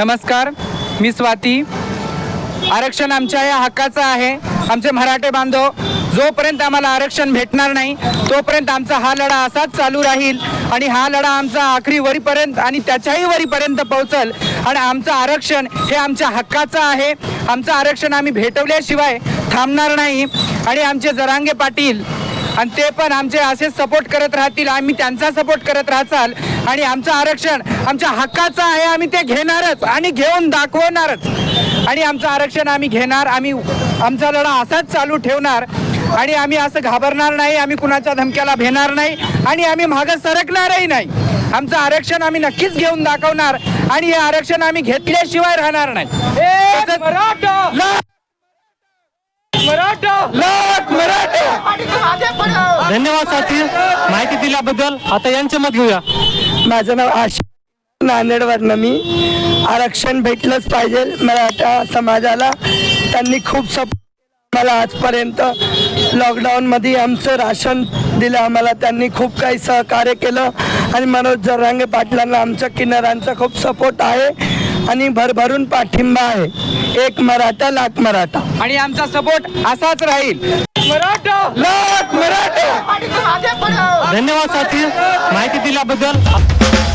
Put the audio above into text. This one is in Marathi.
नमस्कार मी स्वाती. आरक्षण आमच्या या हक्काचं आहे. आमचे मराठे बांधव जोपर्यंत आम्हाला आरक्षण भेटणार नाही तोपर्यंत आमचा हा लढा असाच चालू राहील. आणि हा लढा आमचा आखरी वरीपर्यंत आणि त्याच्याही वरीपर्यंत पोहोचल. आणि आमचं आरक्षण हे आमच्या हक्काचं आहे. आमचं आरक्षण आम्ही भेटवल्याशिवाय थांबणार नाही. आणि आमचे जरांगे पाटील आणि ते पण आमचे असेच सपोर्ट करत राहतील. आम्ही त्यांचा सपोर्ट करत राहचाल. आणि आमचं आरक्षण आमच्या हक्काचं आहे आम्ही ते घेणारच आणि घेऊन दाखवणारच. आणि आमचं आरक्षण आम्ही घेणार आम्ही आमचा लढा असाच चालू ठेवणार. आणि आम्ही असं घाबरणार नाही आम्ही कुणाच्या धमक्याला भेणार नाही आणि आम्ही मागं सरकणारही नाही. आमचं आरक्षण आम्ही नक्कीच घेऊन दाखवणार आणि हे आरक्षण आम्ही घेतल्याशिवाय राहणार नाही. धन्यवाद साथी. माहिती दिल्याबद्दल आता यांचे मत घेऊया. माझं नाव आशिष नांदेडवरनं मी आरक्षण भेटलंच पाहिजे मराठा समाजाला. त्यांनी खूप सप मला आजपर्यंत. लॉकडाऊनमध्ये आमचं राशन दिलं आम्हाला. त्यांनी खूप काही सहकार्य केलं. आणि मनोज जरांगे पाटलांना आमच्या किन्नरांचा खूप सपोर्ट आहे. आणि भरभरून पाठिंबा आहे. एक मराठा लाख मराठा. आणि आमचा सपोर्ट असाच राहील. मराठा लाख मराठा! धन्यवाद साथी माहिती दिल्याबद्दल.